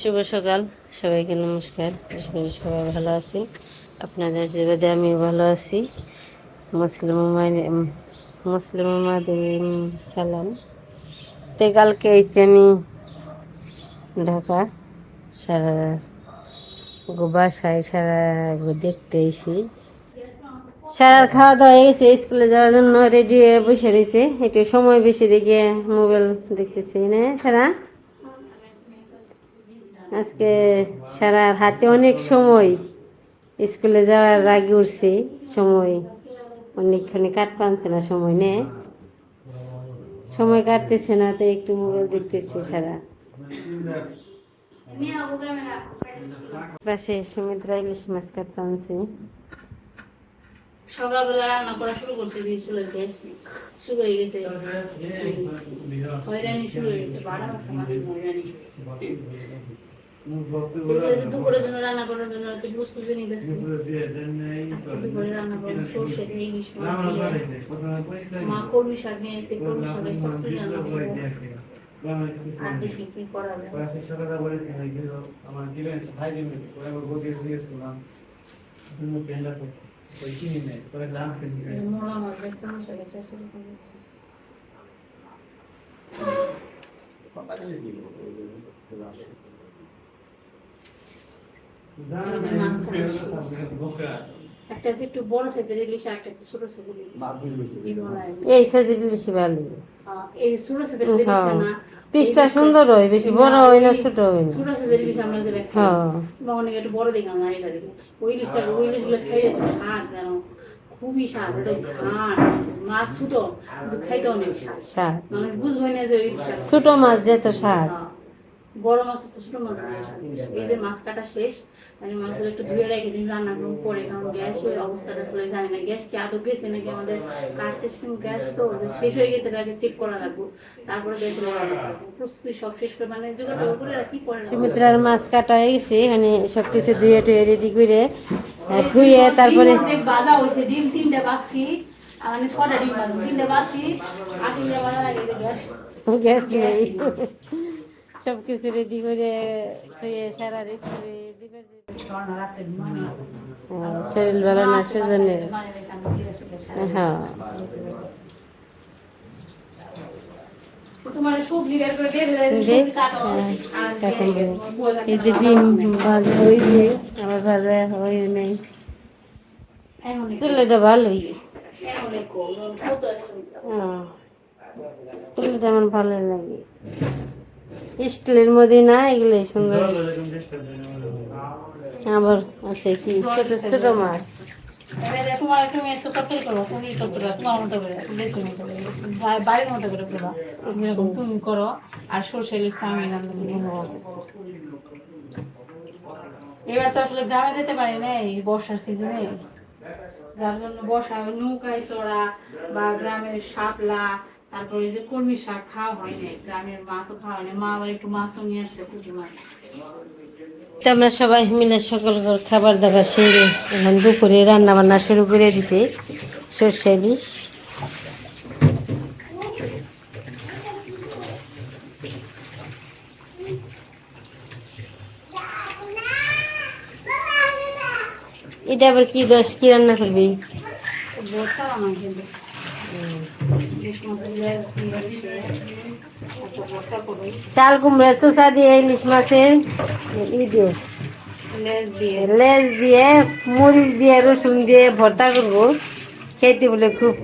শুভ সকাল। সবাইকে নমস্কার। আশা করি সবাই ভালো আছেন। আপনাদের যেভাবে আমিও ভালো আছি। মুসলিম মুসলিম সালাম। তো কালকে এসেছি আমি ঢাকা। সারা বাসায় সারা দেখতে এসেছি সারার খাওয়া দাওয়া হয়ে গেছে, স্কুলে যাওয়ার জন্য রেডি হয়ে বসে রয়েছে একটু সময় বেশি দেখে মোবাইল দেখতেছি না সারা। আজকে সারার হাতে অনেক সময় স্কুলে যাওয়ার আগে উঠছে, সময় অনেকক্ষণে কাট পানছে না, সময় নে সময় কাটতেছে না তো একটু মোবাইল দেখতেছে সারা। পাশে সুমিত্রা ইলিশ মাছ কাট পানছে। সকালবেলা রান্না করা শুরু শুরু হয়ে গেছে। হয়রানি শুরু হয়ে গেছে বারো হয়রানি দুপুরের জন্য রান্না করার জন্য একটু প্রস্তুতি নিতেছি আজকে দুপুরে রান্না করব সর্ষে দিয়ে ইলিশ মাছ মা কলমি শাক নিয়ে এসে কলমি শাকের সবজি রান্না করব আর দেখি কি করা যায় মোলা মাছ দেখতে মশা গেছে সেরকম একটা আছে একটু বড় সাইজের ইলিশ আর একটা আছে ছোট সাইজের ইলিশ। দিব না এই সাইজের ইলিশ ভালো। এই ছোট সাইজের ইলিশটা হ্যাঁ। না পিসটা সুন্দর হয় বেশি বড় হয় না ছোট হয় না। ছোট সাইজের ইলিশ আমরা হ্যাঁ। একটু বড় দেখলাম না এটা দেখি। ওই ইলিশটা ওই ইলিশগুলো খাইলে তো স্বাদ জানো খুবই স্বাদ ওটা ঘাট মাছ ছোট কিন্তু খাইতে অনেক স্বাদ। স্বাদ। মানুষ বুঝবে না যে ইলিশটা ছোট মাছ যেত স্বাদ। হ্যাঁ। বড় মাছ আছে ছোট মাছ। এই যে মাছ কাটা শেষ আমি মাছগুলো একটু ধুয়ে রেখে দিন রান্না করব পরে কারণ গ্যাসের অবস্থাটা আসলে জানি না। গ্যাস কি আদৌ গেছে নাকি আমাদের কার সিস্টেম গ্যাস তো শেষ হয়ে গেছে আগে চেক করা লাগবো। তারপরে গ্যাস রান্না করব প্রস্তুতি সব শেষ করে মানে টোগাড় করে রাখি পরে সুমিত্রার মাছ কাটা হয়ে গেছে মানে সব কিছু ধুয়ে টুয়ে রেডি করে ধুয়ে তারপরে ভাজা হয়েছে ডিম তিনটে বাসি মানে ছটা ডিম তিনটে বাসি আর তিনটে ভাজা লাগে গ্যাস। গ্যাস নেই। সব কিছু রেডি করে ধুয়ে সারা রেডি করে দিবে হ্যাঁ, শরীর ভালো না সুজনের হ্যাঁ। হ্যাঁ, এই যে ডিম হয়েছে আমার ভাজা হয় নাই। চুলাটা ভালোই হ্যাঁ, চুলাটা আমার ভালো লাগে। স্টিলের মধ্যে না এগুলো সুন্দর। আবার আছে কি? ছোট ছোট মাছ। তুমি করে দেশের মতো করে বা- বাড়ির মতো করে করবা। যেরকম তুমি করো আর সরষে আমি এবার তো আসলে গ্রামে যেতে পারি না এই বর্ষার সিজনে। যার জন্য বর্ষা নৌকায় চড়া বা গ্রামের শাপলা তারপরে ওই যে কর্মী শাক খাওয়া হয় না গ্রামের মাছও খাওয়া হয় না মা আবার একটু মাছও নিয়ে আসছে পুঁটি মাছ। তো আমরা সবাই মিলে সকল খাবার দাবার সেরে এখন দুপুরে রান্না বান্না শুরু করে দিছে। সর্ষে ইলিশ এটা আবার কি দশ কি রান্না করবি ভর্তা আমার কিন্তু ইলিশ মাছের লেজ দিয়ে দিছে। একটা ভর্তা করব চাল কুমড়া চোষা দিয়ে ইলিশ মাছের ই দিয়ে লেজ দিয়ে মরিচ দিয়ে রসুন দিয়ে ভর্তা করব। খেতে বলে খুব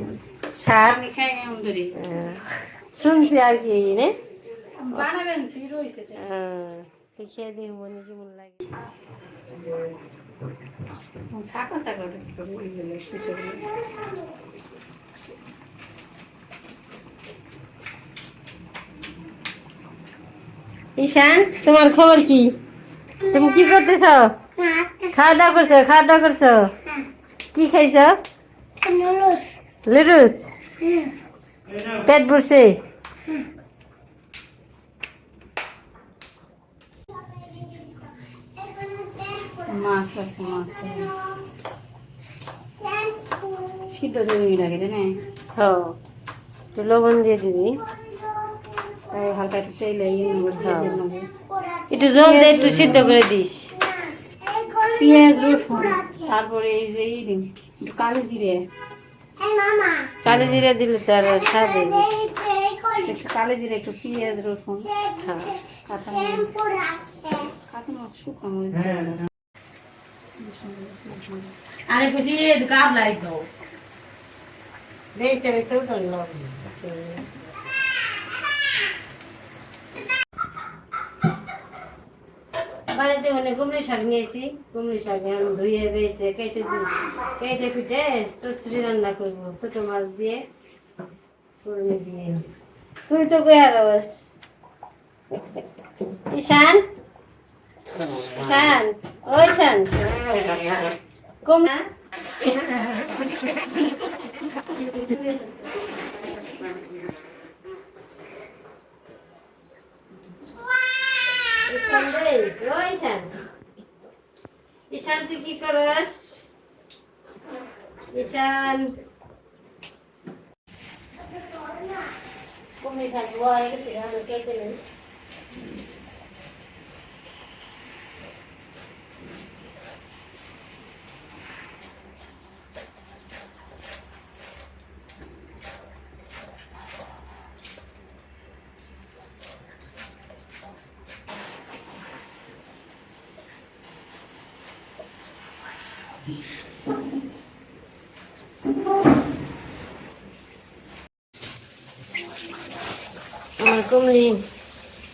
স্বাদ। শুনছি আর কি রে বানাবেন সি রয়েছে এটা। আহ, তো খেয়ে দেখি কেমন লাগে। শাকা শাকা ঈশান তোমার খবর কি? তুমি কি করতেছ? খাওয়া দাওয়া করছ? খাওয়া দাওয়া করছ? কি খাইছ? লুডুস? পেট ভরছে? মাছ আছে মাছ সিদ্ধ তাই না? হ্যাঁ। একটু লবণ দিয়ে দিবি। হালকা একটু চাইলে হ্যাঁ। একটু জল দিয়ে একটু সিদ্ধ করে দিস। পেঁয়াজ রসুন তারপরে এই যে একটু কালি জিরে। কালি জিরা দিলে তো আর স্বাদ একটু কালি জিরে একটু পেঁয়াজ রসুন হ্যাঁ কাঁচা মরিচ কাঁচা মরিচ। শুকনো মরিচ আরে কুচি গাব লাই তো বেশি বেশি উঠল বাড়িতে অনেক কুমড়ি শাক নিয়েছি। কুমড়ি শাক এখন ধুয়ে বেছে কেটে কেটে পিটে চচ্চড়ি রান্না করব, ছোট মাছ দিয়ে ফুলমি দিয়ে। তুই তো কই আর ঈশান? ঈশান? ও ঈশান? কম ঈশান রে ও ঈশান ঈশান তুই কি করস ঈশান কুমড়ি শাক বয় গেছে আমি আমার কুমড়ি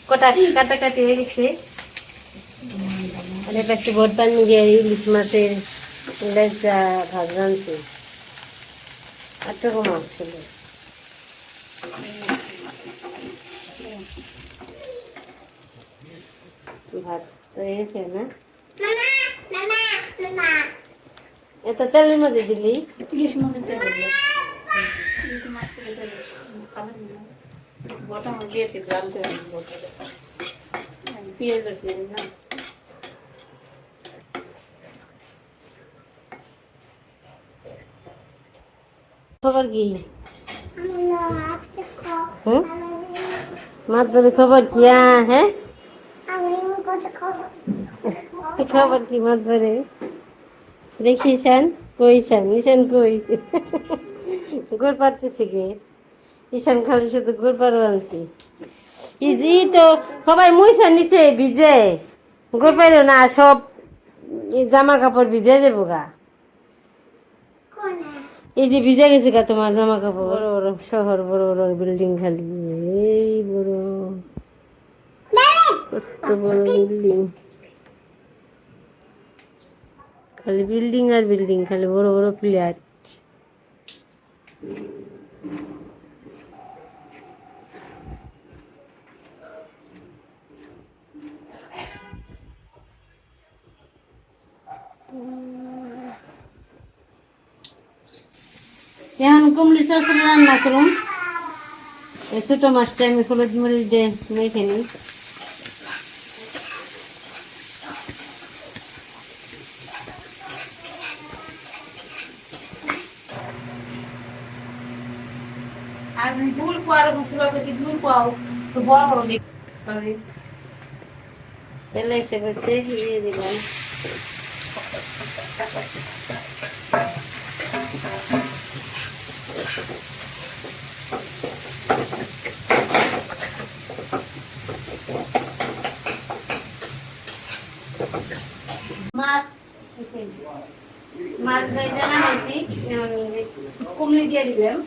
কটা কাটাকাটি হয়ে গেছে আর এটা একটু ভোট পানি ইলিশ মাছের লেজা ভাত রাঁধছি আর টুকু মাছ ছিল ভাত তো হয়েছে না এত তেলের মধ্যে দিলি? ইলিশ মাছের তেল? গোটা দিয়েছি গ্রাম পেঁয়াজ না? খবর কি? হ্যাঁ? খবর। কি? হ্যাঁ? খবর। কি বলে দেখি ঈশান কই ঈশান ঈশান কই? গোর পারতেছি কে? ঈশান খালি শুধু গোর পারো আনছি। ইজি তো সবাই মুইসা নিছে ভিজে। গোর পাইলো না সব জামা কাপড় ভিজে দেবো গা। এই যে ভিজে গেছে গা তোমার জামা কাপড় বড় বড় শহর বড় বড় বিল্ডিং খালি। এই বড় কত বড় বিল্ডিং। খালি বিল্ডিং আর বিল্ডিং খালি বড় বড় ফ্ল্যাট এখন কুমড়ি চচড়ি রান্না করুন ছোট মাছটা আমি হলুদ মরিচ দিয়ে মেখে নিই। আর দুল পাওয়ার মশলা বেশি দুল পাও, তো বড় বড় দেখ তেলে এসে করছে দিয়ে দিলাম মাছ মাছ ভেজে নামাইছি কুমড়ি দিয়ে দিলাম।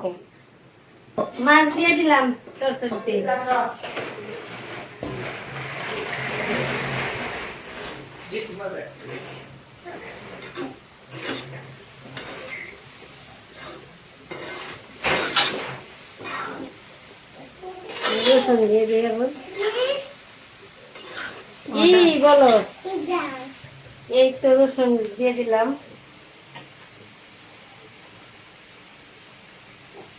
কম মাছ দিয়ে দিলাম তরকারিতে রসুন দিয়ে দিয়ে দেবো কি বলো এই তো রসুন দিয়ে দিলাম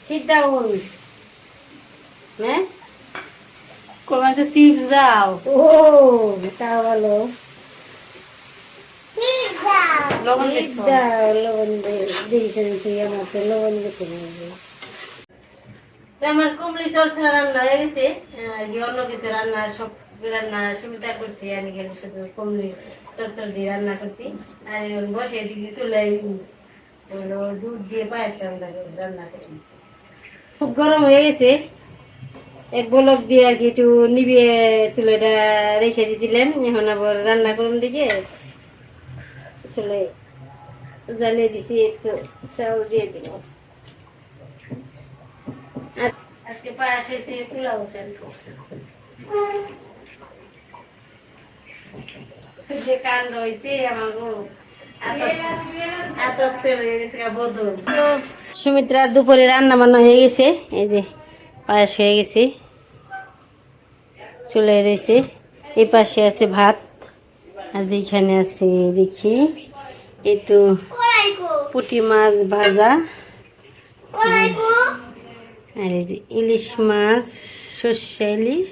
সিট ডাউন হ্যাঁ দাও ও তা ভালো লবণ দাও লবণ দিয়েছেন তুই আমার তো লবণ দিতে আমার কুমড়ি চলছাড়া রান্না, হয়ে গেছে। আর কি অন্য কিছু রান্না, সব রান্না সুবিধা করছি আমি খালি শুধু কুমড়ি চলচলটি রান্না করছি। আর বসে দিচ্ছি চুলাই দুধ দিয়ে পায়েস রান্না রান্না করি। খুব গরম হয়ে গেছে। এক বলক দিয়ে আর কি একটু নিবিয়ে চুলাটা রেখে দিয়েছিলাম এখন আবার রান্না করুন দিকে। চুলে জ্বালিয়ে দিছি তো চাউল দিয়ে দিল আজকে পায়েস হয়েছে পোলাও চাল যে কাণ্ড হয়েছে আমার সুমিত্রার দুপুরে রান্না বান্না হয়ে গেছে এই যে পায়েস হয়ে গেছে চলে রয়েছে এই পাশে আছে ভাত আর যেখানে আছে দেখি এই তো পুঁটি মাছ ভাজা। আর এই যে ইলিশ মাছ, সর্ষে ইলিশ।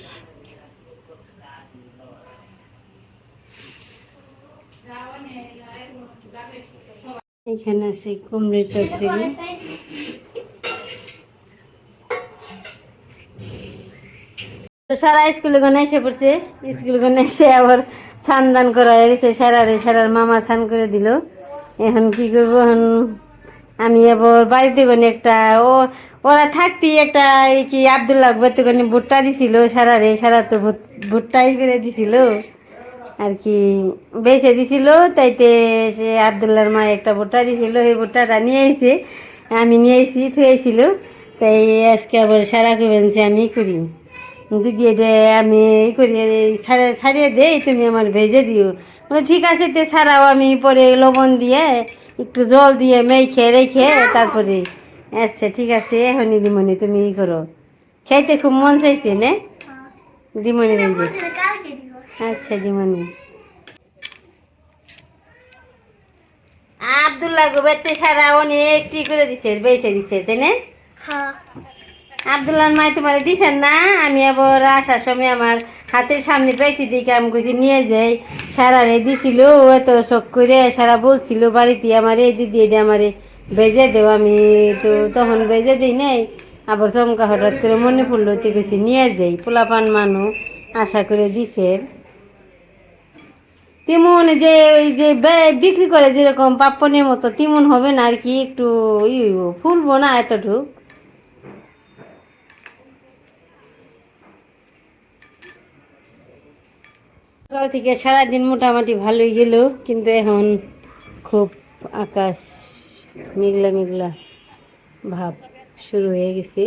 এখানে আছে কুমড়ির চচ্চড়ি। সারা স্কুলে গনে এসে পড়ছে। স্কুলে গনে এসে আবার স্নান দান করা হয়ে গেছে। সারারে সারার মামা স্নান করে দিল। এখন কি করব? এখন আমি আবার বাড়িতে গনে একটা ও ওরা থাকতেই একটা কি আবদুল্লাহ বাড়িতে গনে ভুট্টা দিছিল সারারে, সারা তো ভুট- ভুট্টাই করে দিছিল। আর কি বেছে দিছিল, তাইতে সে আবদুল্লার মা একটা ভুট্টা দিছিল, সেই ভুট্টাটা নিয়ে এসে আমি নিয়ে এসেছি থুয়েছিল তাই আজকে আবার সারা করবেন সে আমি করি। দিদি এটা আমি এই করি ছাড়িয়ে দেই, তুমি আমার ভেজে দিও। বলে, ঠিক আছে তে, ছাড়াও আমি পরে লবণ দিয়ে একটু জল দিয়ে মেখে রেখে তারপরে আচ্ছা ঠিক আছে এখনই দিমনি তুমি ই করো। খেতে খুব মন চাইছে নে? দিমনি আচ্ছা দিমনি। আবদুল্লাহ গোবেতে সারা অনেক করে দিছে বেছে দিছে তাই না? আবদুল্লার মাই তোমার দিছেন না? আমি আবার আসার সময় আমার হাতের সামনে পেয়েছি দিকে আমি কইছি নিয়ে যাই। সারা রে দিছিল এত শখ করে সারা বলছিল বাড়িতে আমার এই দিদি এটা আমারে বেজে দেও আমি তো তখন বেজে দিই নাই। আবার চমকা হঠাৎ করে মনে পড়ল তো কইছি, নিয়ে যাই, পোলাপান মানুষ আশা করে দিছে। তেমন যে যে বিক্রি করে যেরকম পাপ্পনের মতো, তেমন হবে না আর কি, একটু ফুলবো না এতটুক। সকাল থেকে সারাদিন মোটামুটি ভালোই গেল, কিন্তু এখন খুব আকাশ মেঘলা মেঘলা ভাব শুরু হয়ে গেছে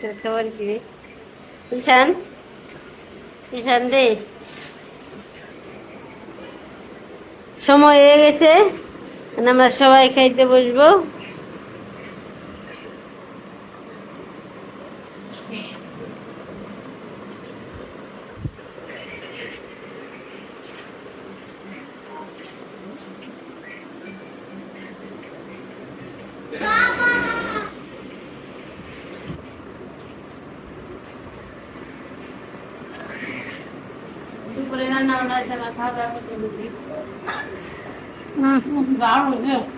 তোর খবর কি রে ঈশান ঈশান রে সময় হয়ে গেছে আমরা সবাই খাইতে বসবো। দুপুরে রান্না বান্না খাওয়া দাওয়া করতে বসি দারুণ হয়েছে